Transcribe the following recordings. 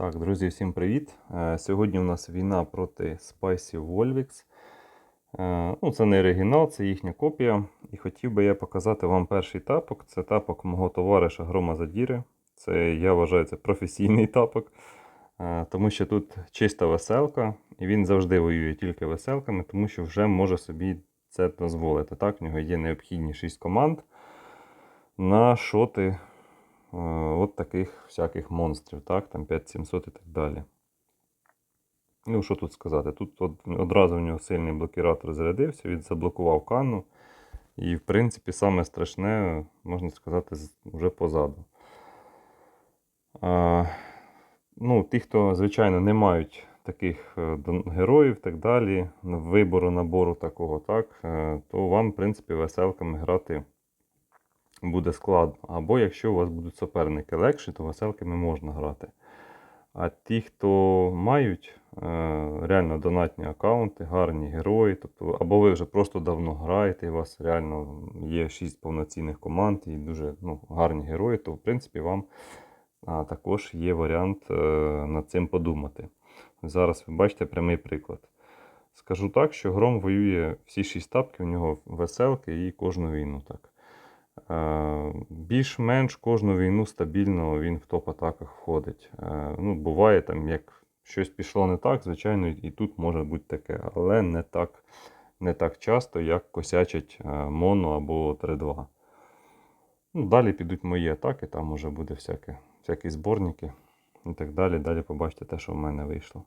Так, друзі, всім привіт! Е, Сьогодні у нас війна проти Spicy Volvix. Е, Ну, це не оригінал, це їхня копія. І хотів би я показати вам перший тапок. Це тапок мого товариша Грома Задіри. Це, я вважаю, це професійний тапок. Е, Тому що тут чиста веселка, і він завжди воює тільки веселками, тому що вже може собі це дозволити. Так, в нього є необхідні 6 команд на шоти от таких всяких монстрів, так, там 5700 і так далі. Ну, що тут сказати? Тут од- одразу в нього сильний блокіратор зарядився, він заблокував канну. І, в принципі, саме страшне, можна сказати, вже позаду. А, ну, ті, хто, звичайно, не мають таких е, героїв і так далі, вибору набору такого, так, е, то вам, в принципі, веселками грати буде складно. Або якщо у вас будуть суперники легші, то веселками можна грати. А ті, хто мають е, реально донатні аккаунти, гарні герої, тобто, або ви вже просто давно граєте, і у вас реально є 6 повноцінних команд і дуже ну, гарні герої, то в принципі вам також є варіант е, над цим подумати. Зараз ви бачите прямий приклад. Скажу так, що Гром воює всі 6 тапків, у нього веселки і кожну війну. так. Е, Більш-менш кожну війну стабільно він в топ-атаках входить. Е, Ну, буває, там, як щось пішло не так, звичайно, і тут може бути таке, але не так, не так часто, як косячать е, Моно або 3-2. Ну, далі підуть мої атаки, там може буде всяке, всякі зборники і так далі. Далі побачите те, що в мене вийшло.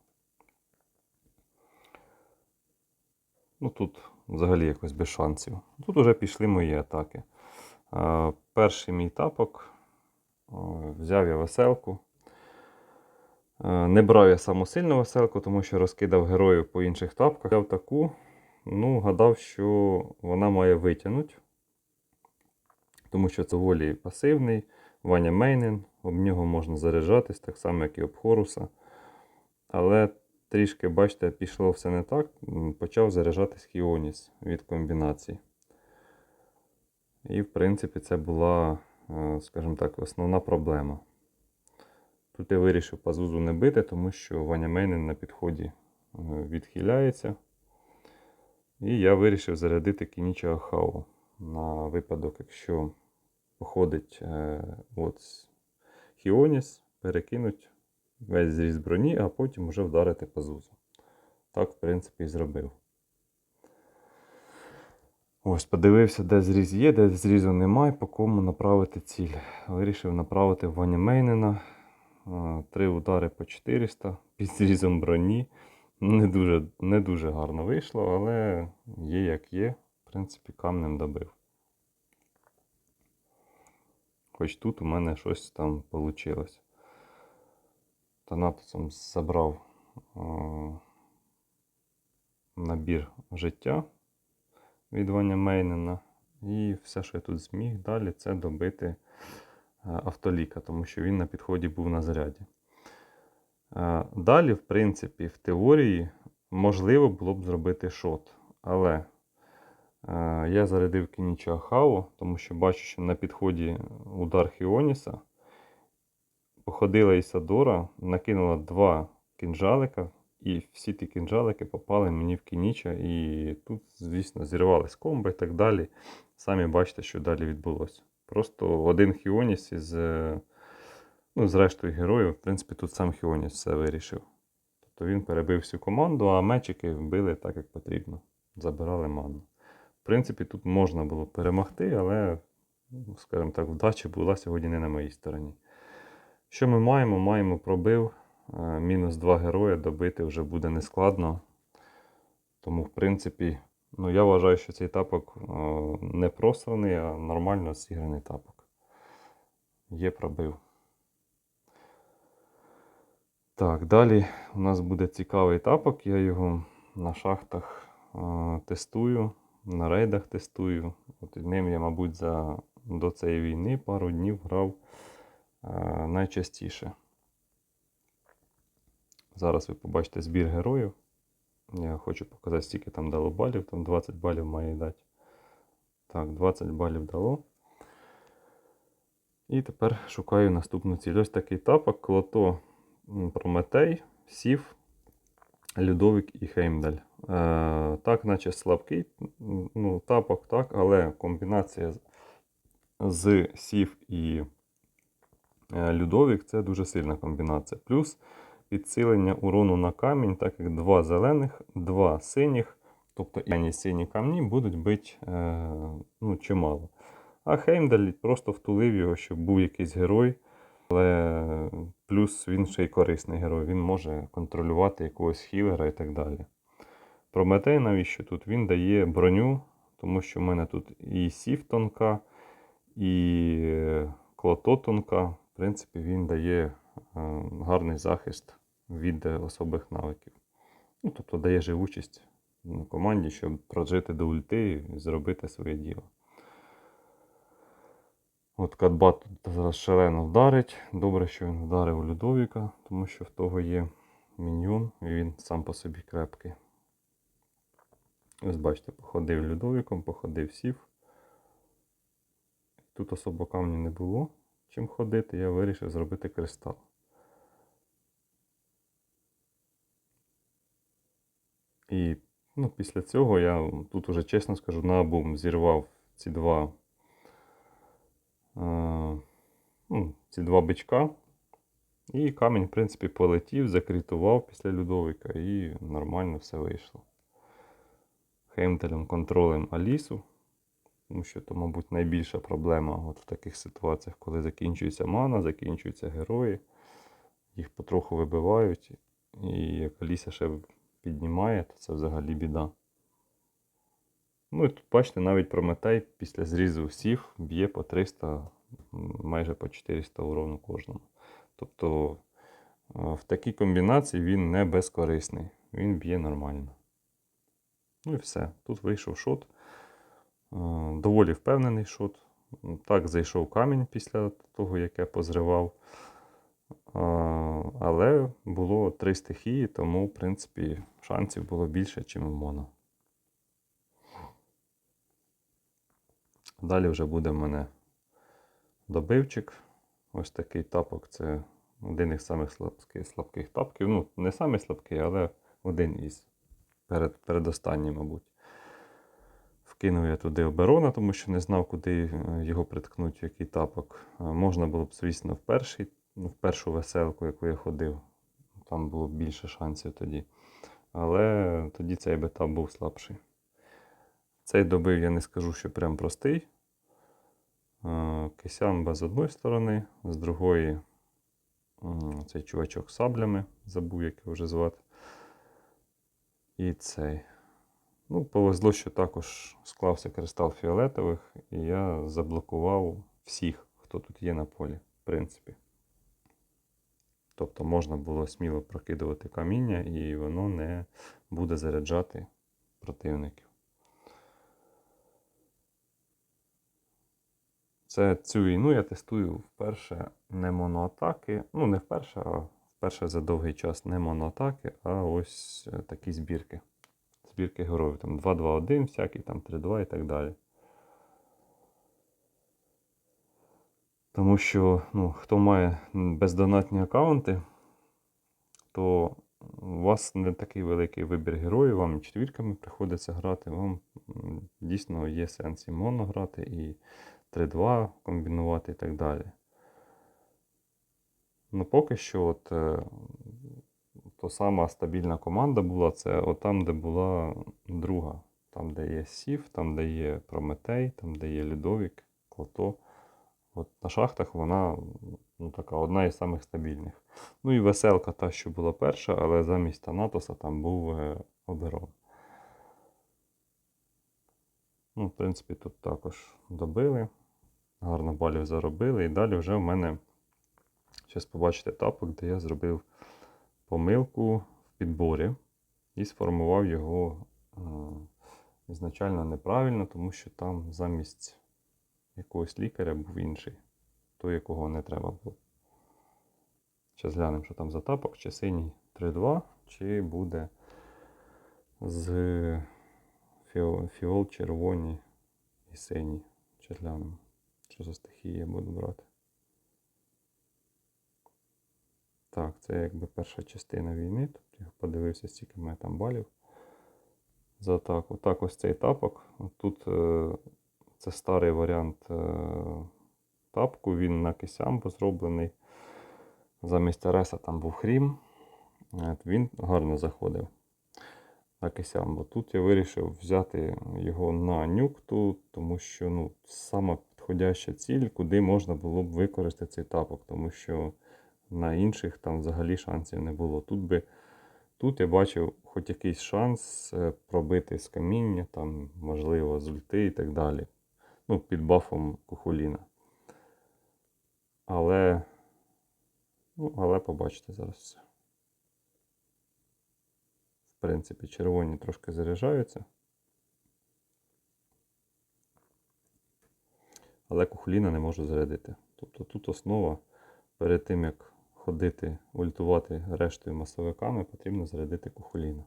Ну тут взагалі якось без шансів. Тут вже пішли мої атаки. Перший мій тапок. Взяв я веселку. Е, Не брав я саму сильну веселку, тому що розкидав героїв по інших тапках. Взяв таку. Ну, гадав, що вона має витягнути. Тому що це волі пасивний. Ваня Мейнен. Об нього можна заряджатись, так само, як і об Хоруса. Але трішки, бачите, пішло все не так. Почав заряджатись Хіоніс від комбінацій. І, в принципі, це була, е, скажімо так, основна проблема. Тут я вирішив пазузу не бити, тому що Ваня Мейнен на підході е, відхиляється. І я вирішив зарядити Кініча Ахау на випадок, якщо походить е, от Хіоніс, перекинуть весь зріз броні, а потім вже вдарити пазузу. Так, в принципі, і зробив. Ось, подивився, де зріз є, де зрізу немає, по кому направити ціль. Вирішив направити Ваня Мейнена. Три удари по 400 під зрізом броні. Не дуже, не дуже гарно вийшло, але є як є. В принципі, камнем добив. Хоч тут у мене щось там вийшло. Танатосом забрав е, набір життя від Ваня Мейнена. І все, що я тут зміг далі, це добити е, автоліка, тому що він на підході був на заряді. Е, Далі, в принципі, в теорії можливо було б зробити шот. Але е, я зарядив Кініча Хао, тому що бачу, що на підході удар Хіоніса. Походила Ісадора, накинула два кінжалика, і всі ті кінжалики попали мені в кініча. І тут, звісно, зірвались комби і так далі. Самі бачите, що далі відбулося. Просто один Хіоніс із, е, ну, з рештою героїв, в принципі, тут сам Хіоніс все вирішив. Тобто він перебив всю команду, а мечики вбили так, як потрібно. Забирали ману. В принципі, тут можна було перемогти, але, ну, скажімо так, вдача була сьогодні не на моїй стороні. Що ми маємо? Маємо пробив. Е, Мінус два героя добити вже буде нескладно. Тому, в принципі, ну, я вважаю, що цей тапок е, не просраний, а нормально зіграний тапок. Є пробив. Так, далі у нас буде цікавий тапок. Я його на шахтах е, тестую, на рейдах тестую. От ним я, мабуть, за, до цієї війни пару днів грав е, найчастіше. Зараз ви побачите збір героїв. Я хочу показати, скільки там дало балів. Там 20 балів має дати. Так, 20 балів дало. І тепер шукаю наступну ціль. Ось такий тапок. Клото Прометей, Сів, Людовик і Хеймдаль. Е, так, наче слабкий ну, тапок, так, але комбінація з- Сів і е, Людовик це дуже сильна комбінація. Плюс підсилення урону на камінь, так як два зелених, два синіх, тобто і сині камні будуть бити е, ну, чимало. А Хеймдаль просто втулив його, щоб був якийсь герой. Але плюс він ще й корисний герой, він може контролювати якогось хілера і так далі. Прометей, навіщо тут? Він дає броню, тому що в мене тут і сів тонка, і е, клото тонка. В принципі, він дає е, гарний захист від особих навиків. Ну, тобто дає живучість ну, команді, щоб прожити до ульти і зробити своє діло. От Катбат тут зараз шалено вдарить. Добре, що він вдарив у Людовіка, тому що в того є міньйон, і він сам по собі крепкий. Ось бачите, походив Людовіком, походив сів. Тут особо камню не було чим ходити, я вирішив зробити кристал. І ну, після цього я тут уже чесно скажу, наобум зірвав ці два е, ну, ці два бичка. І камінь, в принципі, полетів, закритував після Людовика і нормально все вийшло. Хеймтелем контролем Алісу. Тому що то, мабуть, найбільша проблема от в таких ситуаціях, коли закінчується мана, закінчуються герої, їх потроху вибивають, і як Аліса ще піднімає, то це взагалі біда. Ну і тут, бачите, навіть Прометей після зрізу сів б'є по 300, майже по 400 урону кожному. Тобто е, в такій комбінації він не безкорисний, він б'є нормально. Ну і все. Тут вийшов шот. Е, Доволі впевнений шот. Так зайшов камінь після того, як я позривав. Але було три стихії, тому, в принципі, шансів було більше, ніж у моно. Далі вже буде в мене добивчик. Ось такий тапок. Це один із самих слабких, слабких тапків. Ну, не самий слабкий, але один із перед, передостанній, мабуть. Вкинув я туди оберона, тому що не знав, куди е, його приткнуть, в який тапок. Е, Можна було б, звісно, в, перший, в першу веселку, яку я ходив. Там було більше шансів тоді. Але тоді цей бетап був слабший. Цей добив, я не скажу, що прям простий. Е, Кисямба з одної сторони, з другої цей чувачок з саблями, забув, як його вже звати. І цей. Ну, повезло, що також склався кристал фіолетових, і я заблокував всіх, хто тут є на полі, в принципі. Тобто можна було сміло прокидувати каміння, і воно не буде заряджати противників. Це цю війну я тестую вперше не моноатаки. Ну, не вперше, а вперше за довгий час не моноатаки, а ось е, такі збірки. Збірки героїв. Там 2-2-1, всякі, там 3-2 і так далі. Тому що, ну, хто має бездонатні аккаунти, то у вас не такий великий вибір героїв, вам і четвірками приходиться грати, вам дійсно є сенс і моно грати, і 3-2 комбінувати і так далі. Ну, поки що, от, е, то сама стабільна команда була це от там, де була друга. Там, де є Сів, там, де є Прометей, там, де є Людовік, Клото. От на шахтах вона ну, така одна із самих стабільних. Ну і веселка та, що була перша, але замість Танатоса там був е, оберон. Ну, в принципі, тут також добили. Гарно балів заробили. І далі вже в мене, зараз побачите тапок, де я зробив помилку в підборі і сформував його е, ізначально неправильно, тому що там замість якогось лікаря був інший, той, якого не треба було. Зараз глянемо, що там за тапок, чи синій 3-2, чи буде з фіол, фіол червоні і синій. Чи глянемо, що за стихії я буду брати. Так, це якби перша частина війни. Тут я подивився, скільки в там балів. За так. Отак ось цей тапок. Тут е, це старий варіант е, тапку. Він на кисямбо зроблений. Замість Ареса там був хрім. Він гарно заходив на кисямбо. Тут я вирішив взяти його на нюкту, тому що ну, сама підходяща ціль, куди можна було б використати цей тапок, тому що на інших там взагалі шансів не було. Тут би тут я бачив хоч якийсь шанс е, пробити з каміння, там, можливо, з ульти і так далі. Ну, під бафом кухоліна. Але, ну, але побачите зараз все. В принципі, червоні трошки заряджаються. Але кухоліна не можу зарядити. Тобто тут основа перед тим, як ходити, ультувати рештою масовиками, потрібно зарядити кухоліна.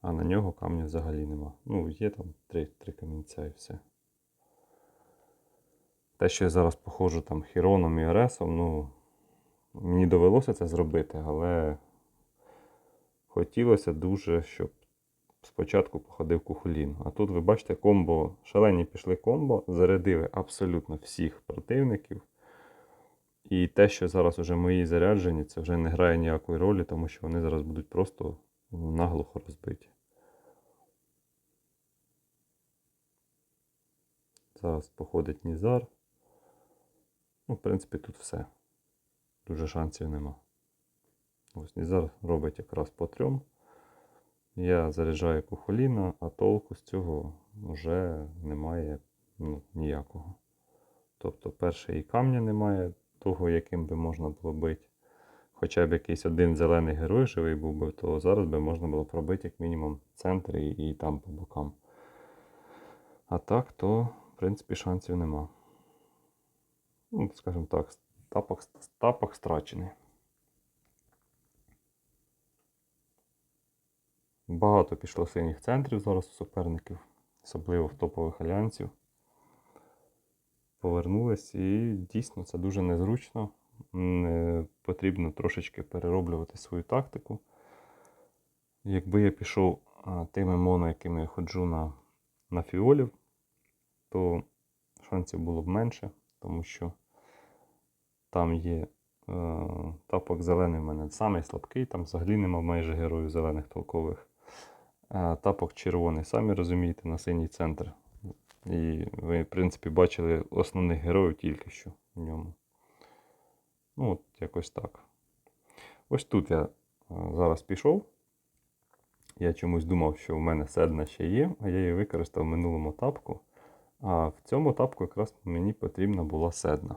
А на нього камня взагалі нема. Ну, є там три, три камінця і все. Те, що я зараз походжу там Хіроном і Аресом, ну, мені довелося це зробити, але хотілося дуже, щоб спочатку походив кухолін. А тут ви бачите комбо, шалені пішли комбо, зарядили абсолютно всіх противників. І те, що зараз уже мої заряджені, це вже не грає ніякої ролі, тому що вони зараз будуть просто наглухо розбиті. Зараз походить Нізар. Ну, в принципі, тут все. Дуже шансів нема. Ось Нізар робить якраз по трьом. Я заряджаю кухоліна, а толку з цього вже немає ну, ніякого. Тобто, перше і камня немає, того, яким би можна було бити. Хоча б якийсь один зелений герой живий був би, то зараз би можна було пробити як мінімум центр і, і там по бокам. А так, то, в принципі, шансів нема. Ну, скажімо так, тапок, тапок страчений. Багато пішло синіх центрів зараз у суперників, особливо в топових альянсів. Повернулись і дійсно це дуже незручно. Не потрібно трошечки перероблювати свою тактику. Якби я пішов тими моно, якими я ходжу на, на фіолів, то шансів було б менше, тому що там є е, тапок зелений в мене самий слабкий, там взагалі нема майже героїв зелених толкових. А тапок червоний, самі розумієте, на синій центр. І ви, в принципі, бачили основних героїв тільки що в ньому. Ну, от якось так. Ось тут я зараз пішов. Я чомусь думав, що в мене седна ще є, а я її використав в минулому тапку. А в цьому тапку якраз мені потрібна була седна.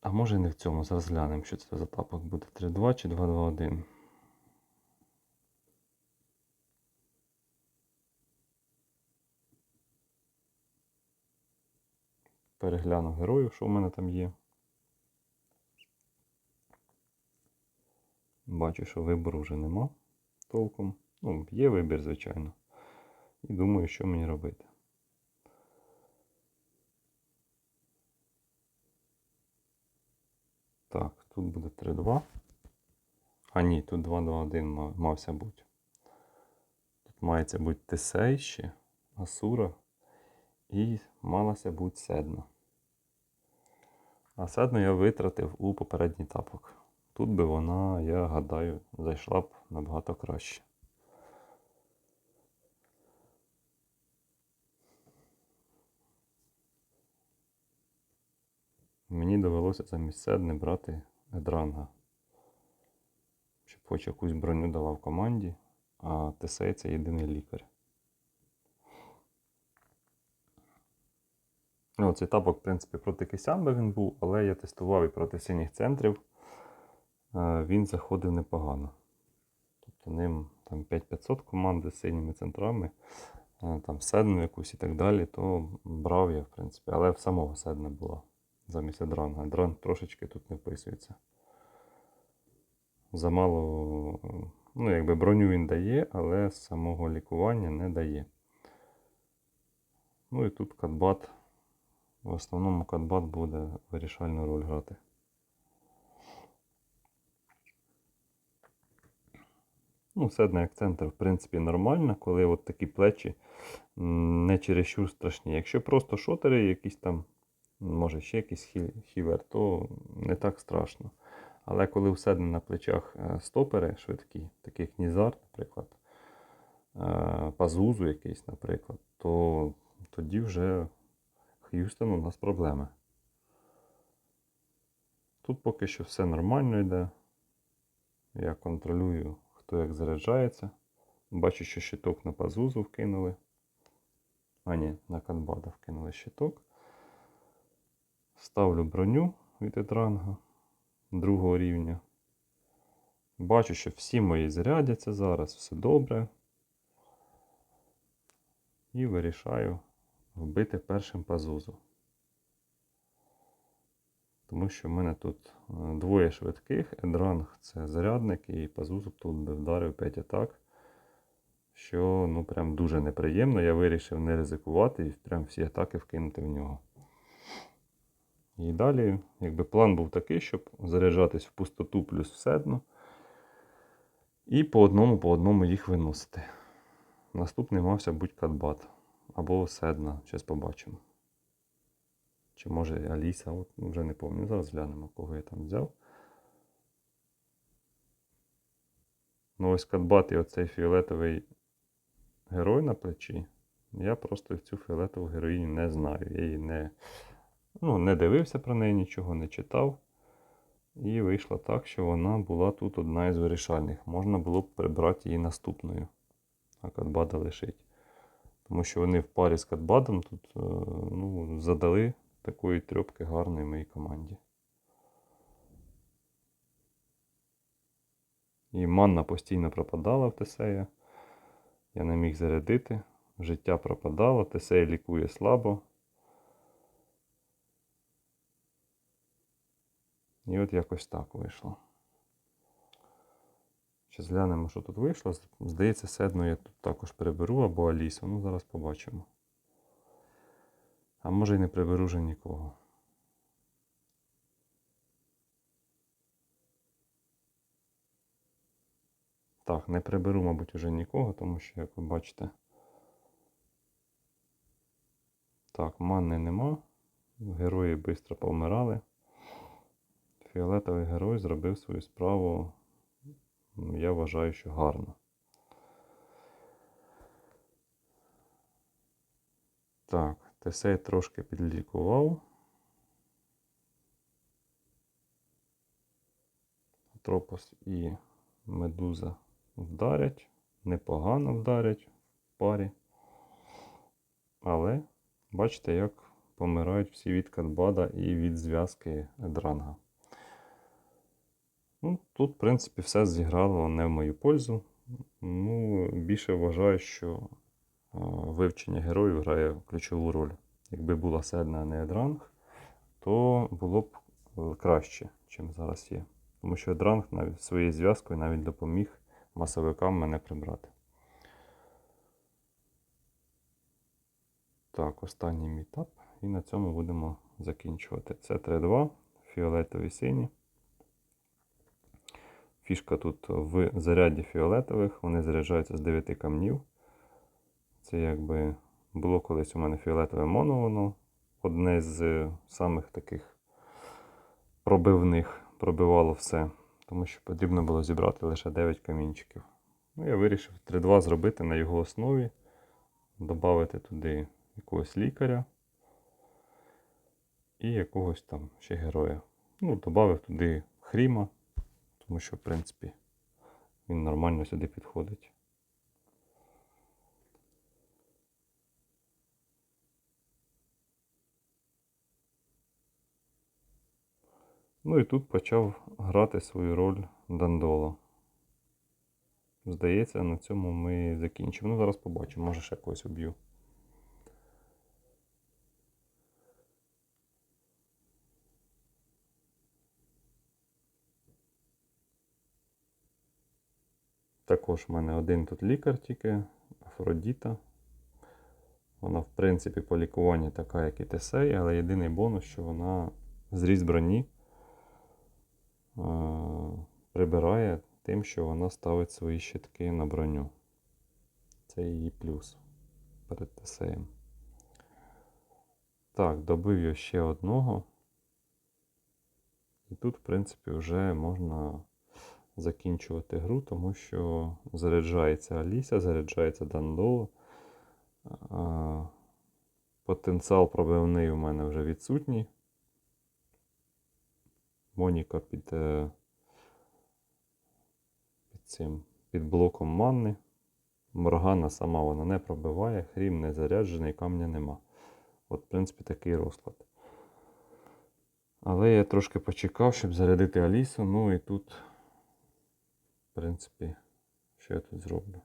А може не в цьому, зараз глянемо, що це за тапок буде 3-2 чи 2-2-1. Перегляну героїв, що в мене там є. Бачу, що вибору вже нема толком. Ну, є вибір, звичайно. І думаю, що мені робити. Так, тут буде 3-2. А ні, тут 2-2-1 мався бути. Тут мається бути Тесей ще, Асура і малася бути седна. А седну я витратив у попередній тапок. Тут би вона, я гадаю, зайшла б набагато краще. Мені довелося замість седни брати Едранга. Щоб хоч якусь броню давав команді, а Тесей це єдиний лікар. Ну, цей тапок, в принципі, проти Кисямби він був, але я тестував і проти синіх центрів. Е, Він заходив непогано. Тобто ним там 5500 команди з синіми центрами, е, там седну якусь і так далі, то брав я, в принципі, але в самого седна була замість Адранга. Адран трошечки тут не вписується. Замало, ну, якби броню він дає, але самого лікування не дає. Ну і тут катбат в основному катбат буде вирішальну роль грати. Ну, седна як центр, в принципі, нормально, коли от такі плечі не чересчур страшні. Якщо просто шотери, якісь там, може ще якийсь хівер, то не так страшно. Але коли седна на плечах е, стопери швидкі, такі як Нізар, наприклад, е, Пазузу якийсь, наприклад, то тоді вже Х'юстон у нас проблеми. Тут поки що все нормально йде. Я контролюю, хто як заряджається. Бачу, що щиток на пазузу вкинули. А ні, на канбада вкинули щиток. Ставлю броню від Едранга другого рівня. Бачу, що всі мої зарядяться зараз, все добре. І вирішаю вбити першим пазузу. Тому що в мене тут е, двоє швидких, Едранг це зарядник, і пазузу тут би вдарив 5 атак. Що ну прям дуже неприємно. Я вирішив не ризикувати і прям всі атаки вкинути в нього. І далі, якби план був такий, щоб заряджатись в пустоту плюс в седно. І по одному по одному їх виносити. Наступний мався будь катбат. Або седна, зараз побачимо. Чи може Аліса, от ну, вже не пам'ятаю. Зараз глянемо, кого я там взяв. Ну ось Катбат і оцей фіолетовий герой на плечі. Я просто цю фіолетову героїню не знаю. Я її не, ну, не дивився про неї, нічого не читав. І вийшло так, що вона була тут одна із вирішальних. Можна було б прибрати її наступною, а Катбада лишить. Тому що вони в парі з Катбадом тут е, ну, задали такої трьопки гарної моїй команді. І манна постійно пропадала в Тесея. Я не міг зарядити. Життя пропадало, Тесей лікує слабо. І от якось так вийшло. Зараз глянемо, що тут вийшло. Здається, седну я тут також приберу або Алісу. Ну, зараз побачимо. А може і не приберу вже нікого. Так, не приберу, мабуть, уже нікого, тому що, як ви бачите. Так, манни нема. Герої швидко повмирали. Фіолетовий герой зробив свою справу, я вважаю, що гарно. Так, Тесей трошки підлікував. Тропос і медуза вдарять. Непогано вдарять в парі. Але бачите, як помирають всі від Катбада і від зв'язки Едранга. Ну, Тут, в принципі, все зіграло не в мою пользу. Ну, більше вважаю, що вивчення героїв грає ключову роль. Якби була седна, не Едранг, то було б е, краще, чим зараз є. Тому що Едранг навіть своєю зв'язкою навіть допоміг масовикам мене прибрати. Так, останній мітап. І на цьому будемо закінчувати. Це 3-2, фіолетові сині. Фішка тут в заряді фіолетових, вони заряджаються з 9 камнів. Це якби було колись у мене фіолетове моно, воно одне з самих таких пробивних, пробивало все. Тому що потрібно було зібрати лише 9 камінчиків. Ну, я вирішив 3-2 зробити на його основі, додати туди якогось лікаря і якогось там ще героя. Ну, додав туди хріма, тому що, в принципі, він нормально сюди підходить. Ну і тут почав грати свою роль Дандоло. Здається, на цьому ми закінчимо. Ну, зараз побачимо, може ще когось уб'ю. Також в мене один тут лікар тільки, Афродіта. Вона, в принципі, по лікуванню така, як і Тесей, але єдиний бонус, що вона зріз броні е, прибирає тим, що вона ставить свої щитки на броню. Це її плюс перед Тесеєм. Так, добив я ще одного. І тут, в принципі, вже можна закінчувати гру, тому що заряджається Аліся, заряджається Дандоло. А, Потенціал пробивний у мене вже відсутній. Моніка під, е, під цим під блоком манни. Моргана сама вона не пробиває, хрім не заряджений, камня нема. От, в принципі, такий розклад. Але я трошки почекав, щоб зарядити Алісу. Ну і тут, принципі, що я тут зроблю?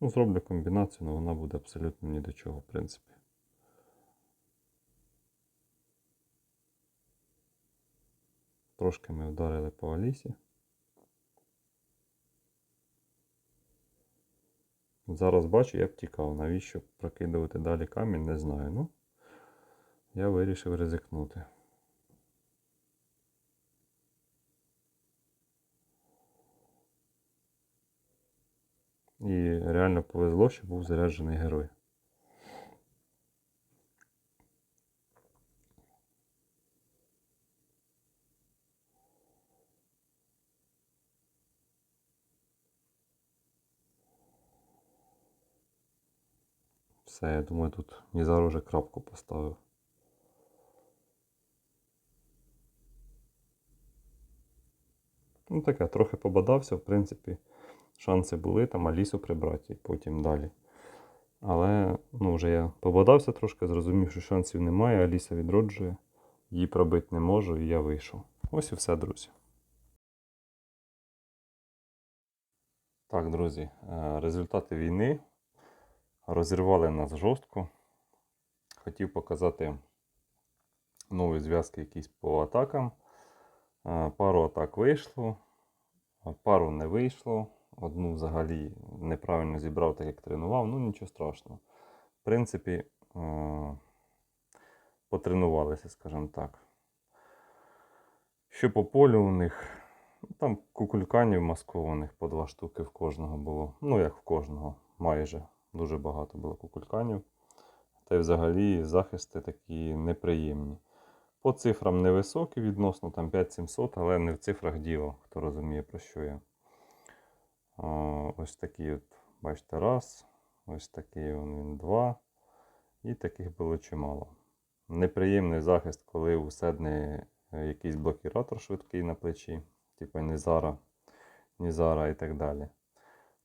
Ну, зроблю комбінацію, але вона буде абсолютно ні до чого, в принципі. Трошки ми вдарили по Алісі. Зараз бачу, я б тікав. Навіщо прокидувати далі камінь, не знаю. Ну, я вирішив ризикнути. І реально повезло, що був заряджений герой. Все, я думаю, тут Нізар уже крапку поставив. Ну таке, трохи побадався, в принципі, шанси були там Алісу прибрати потім далі. Але ну, вже я побадався трошки, зрозумів, що шансів немає, Аліса відроджує, її пробити не можу, і я вийшов. Ось і все, друзі. Так, друзі, е, результати війни розірвали нас жорстко. Хотів показати нові зв'язки якісь по атакам. Е, Пару атак вийшло, пару не вийшло. Одну взагалі неправильно зібрав, так як тренував, ну нічого страшного. В принципі, е, потренувалися, скажімо так. Що по полю у них, ну, там кукульканів маскованих по два штуки в кожного було. Ну, як в кожного, майже. Дуже багато було кукульканів. Та й взагалі захисти такі неприємні. По цифрам невисокі відносно, там 5700, але не в цифрах діло, хто розуміє, про що я. Ось такі, от, бачите, раз, ось такий він два. І таких було чимало. Неприємний захист, коли у седне якийсь блокіратор швидкий на плечі, типу Нізара, Нізара і так далі.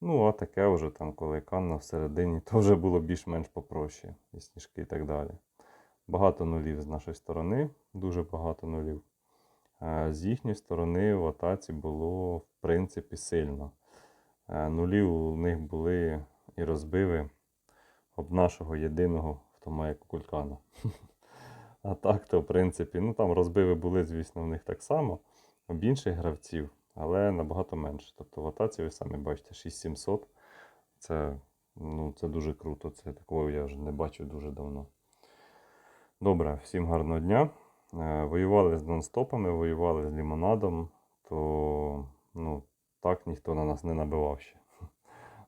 Ну, а таке вже там, коли канна всередині, то вже було більш-менш попроще, і сніжки і так далі. Багато нулів з нашої сторони, дуже багато нулів. Е, З їхньої сторони в атаці було, в принципі, сильно. Е, Нулі у них були і розбиви об нашого єдиного, має кулькана. А так, то, в принципі, ну там розбиви були, звісно, в них так само, об інших гравців, але набагато менше. Тобто в атаці ви самі бачите 6700. Це, ну, це дуже круто. Це такого я вже не бачив дуже давно. Добре, всім гарного дня. Е, Воювали з нонстопами, воювали з лімонадом, то ну, так ніхто на нас не набивав ще.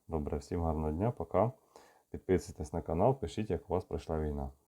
Добре, всім гарного дня, пока. Підписуйтесь на канал, пишіть, як у вас пройшла війна.